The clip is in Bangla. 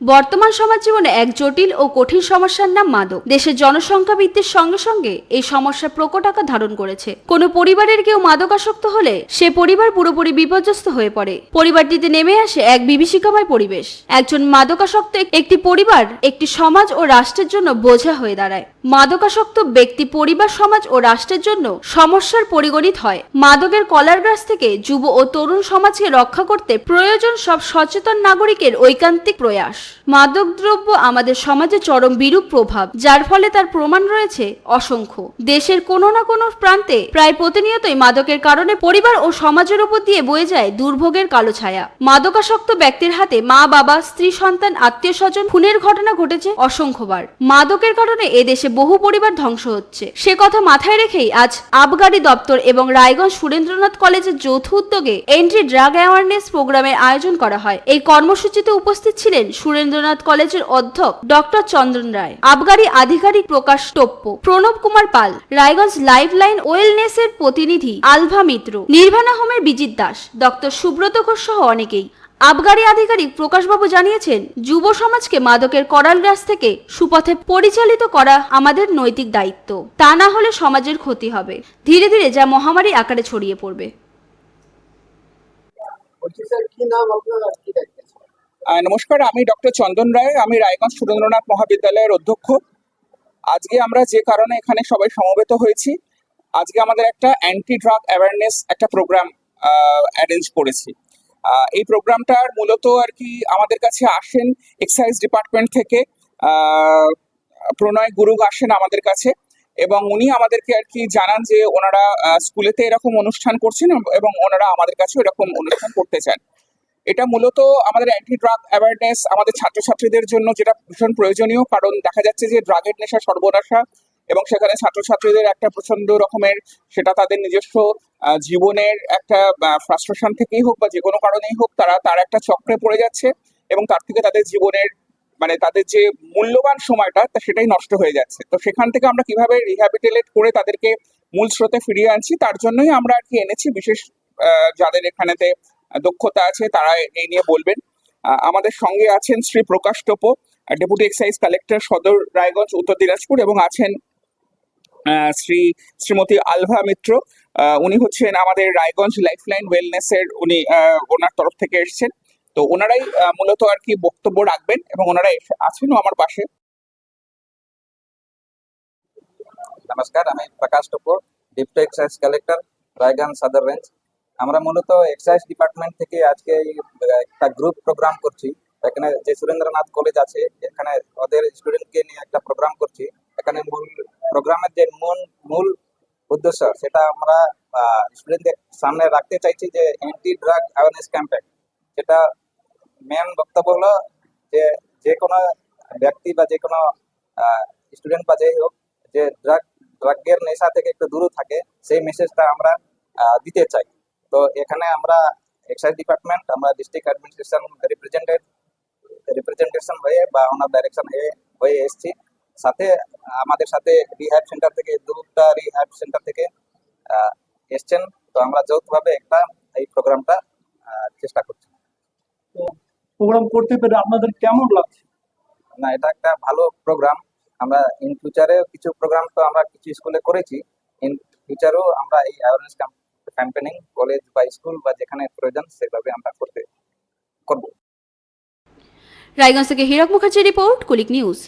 বর্তমান সমাজ জীবনে এক জটিল ও কঠিন সমস্যার নাম মাদক। দেশের জনসংখ্যা বৃদ্ধির সঙ্গে সঙ্গে এই সমস্যা প্রকট আকার ধারণ করেছে। কোনো পরিবারের কেউ মাদকাসক্ত হলে সে পরিবার পুরোপুরি বিপর্যস্ত হয়ে পড়ে। পরিবারটিতে নেমে আসে এক বিভীষিকাময় পরিবেশ। একজন মাদকাসক্ত একটি পরিবার একটি সমাজ ও রাষ্ট্রের জন্য বোঝা হয়ে দাঁড়ায়। মাদকাসক্ত ব্যক্তি পরিবার, সমাজ ও রাষ্ট্রের জন্য সমস্যার পরিগণিত হয়। মাদকের কলার গ্রাস থেকে যুব ও তরুণ সমাজকে রক্ষা করতে প্রয়োজন সব সচেতন নাগরিকের ঐকান্তিক প্রয়াস। মাদকদ্রব্য আমাদের সমাজে চরম বিরূপ প্রভাব, যার ফলে তার প্রমাণ রয়েছে অসংখ্য। দেশের কোনো না কোনো প্রান্তে প্রায় প্রতিনিয়তই মাদকের কারণে পরিবার ও সমাজের উপর দিয়ে বয়ে যায় দুর্ভোগের কালো ছায়া। মাদকাসক্ত ব্যক্তির হাতে মা, বাবা, স্ত্রী, সন্তান, আত্মীয় স্বজন, খুনের ঘটনা ঘটেছে অসংখ্যবার। মাদকের কারণে এদেশে বহু পরিবার ধ্বংস হচ্ছে। সে কথা মাথায় রেখেই আজ আবগারি দপ্তর এবং রায়গঞ্জ সুরেন্দ্রনাথ কলেজের যৌথ উদ্যোগে এন্ট্রি ড্রাগ অ্যাওয়ারনেস প্রোগ্রামের আয়োজন করা হয়। এই কর্মসূচিতে উপস্থিত ছিলেন সুরেন্দ্রনাথ কলেজের অধ্যক্ষ ডক্টর চন্দন রায়। আবগারি আধিকারিক প্রকাশ টোপ্প। প্রণব কুমার পাল। রায়গঞ্জ লাইফ লাইন ওয়েলনেসের প্রতিনিধি আলভা মিত্র। নির্ভানা হোমের বিজিত দাস। ডক্টর সুব্রত ঘোষ সহ অনেকেই। আবগারি আধিকারিক প্রকাশবাবু জানিয়েছেন, যুব সমাজকে মাদকের করাল গ্রাস থেকে সুপথে পরিচালিত করা আমাদের নৈতিক দায়িত্ব। তা না হলে সমাজের ক্ষতি হবে। ধীরে ধীরে যা মহামারী আকারে ছড়িয়ে পড়বে। নমস্কার, আমি ডক্টর চন্দন রায়, আমি রায়গঞ্জ সুরেন্দ্রনাথ মহাবিদ্যালয়ের অধ্যক্ষ। আজকে আমরা যে কারণে এখানে সবাই সমবেত হয়েছি, আজকে আমাদের একটা অ্যান্টি ড্রাগ অ্যাওয়ারনেস একটা প্রোগ্রাম অ্যারেঞ্জ করেছি। এই প্রোগ্রামটার মূলত আর কি আমাদের কাছে আসেন এক্সাইজ ডিপার্টমেন্ট থেকে প্রণয় গুরুং আসেন আমাদের কাছে এবং উনি আমাদেরকে আর কি জানান যে ওনারা স্কুলেতে এরকম অনুষ্ঠান করছেন এবং ওনারা আমাদের কাছে এরকম অনুষ্ঠান করতে চান। এটা মূলত আমাদের অ্যান্টি ড্রাগ অ্যাওয়ারনেস আমাদের ছাত্রছাত্রীদের জন্য যেটা ভীষণ প্রয়োজনীয়। কারণ দেখা যাচ্ছে যে ড্রাগের নেশা সর্বনাশা এবং সেখানে ছাত্রছাত্রীদের একটা প্রচণ্ড রকমের সেটা তাদের নিজস্ব জীবনের একটা ফ্রাস্ট্রেশন থেকেই হোক বা যে কোনো কারণেই হোক তারা, তার একটা চক্রে পড়ে যাচ্ছে এবং তার থেকে তাদের জীবনের মানে তাদের যে মূল্যবান সময়টা তা সেটাই নষ্ট হয়ে যাচ্ছে। তো সেখান থেকে আমরা কীভাবে রিহ্যাবিটেলেট করে তাদেরকে মূল স্রোতে ফিরিয়ে আনছি, তার জন্যই আমরা আর কি এনেছি বিশেষ যাদের এখানেতে দক্ষতা আছে তারা এই নিয়ে বলবেন। আমাদের সঙ্গে আছেন Shri Prakash Toppo deputy excise collector Sadar Raiganj উত্তর দিনাজপুর এবং আছেন শ্রী শ্রীমতী আলভা মিত্র। উনি হচ্ছেন আমাদের রায়গঞ্জ লাইফলাইন ওয়েলনেসের উনি আহ, ওনার তরফ থেকে এসেছেন। তো ওনারাই মূলত আর কি বক্তব্য রাখবেন এবং ওনারা আছেনও আমার পাশে। নমস্কার আমি Prakash Toppo deputy excise collector Raiganj Sadar range. আমরা মূলত এক্সাইজ ডিপার্টমেন্ট থেকে আজকে একটা গ্রুপ প্রোগ্রাম করছি। এখানে যে সুরেন্দ্রনাথ কলেজ আছে, এখানে ওদের স্টুডেন্টকে নিয়ে একটা প্রোগ্রাম করছি। এখানে মূল প্রোগ্রামের যে মূল মূল উদ্দেশ্য, সেটা আমরা স্টুডেন্টদের সামনে রাখতে চাইছি যে অ্যান্টি ড্রাগ অ্যাওয়ারনেস ক্যাম্পেন সেটা মেন বক্তব্য হলো যে যে কোনো ব্যক্তি বা যে কোনো স্টুডেন্ট বা যেই হোক, যে ড্রাগ ড্রাগের নেশা থেকে একটু দূরে থাকে, সেই মেসেজটা আমরা দিতে চাই। তো এখানে আমরা এক্সাইজ ডিপার্টমেন্ট আমরা ডিস্ট্রিক্ট অ্যাডমিনিস্ট্রেশন রিপ্রেজেন্টেড রিপ্রেজেন্টেশন হয়ে বা ওনার ডাইরেকশন হয়ে হয়ে এসছি। সাথে আমাদের সাথে রিহ্যাব সেন্টার থেকে দুটা রিহ্যাব সেন্টার থেকে এসছেন। তো আমরা যৌথভাবে একটা এই প্রোগ্রামটা চেষ্টা করছি। তো প্রোগ্রাম করতে পেরে আপনাদের কেমন লাগছে? না এটা একটা ভালো প্রোগ্রাম আমরা ইন ফিউচারে কিছু প্রোগ্রাম তো আমরা কিছু স্কুলে করেছি। ইন ফিউচারেও আমরা এই অ্যাওয়ারনেস ক্যাম্পেনিং কলেজ বা স্কুল বা যেখানে প্রয়োজন, সেভাবে আমরা করতে করব। রায়গঞ্জ থেকে হীরক মুখার্জি রিপোর্ট, কুলিক নিউজ।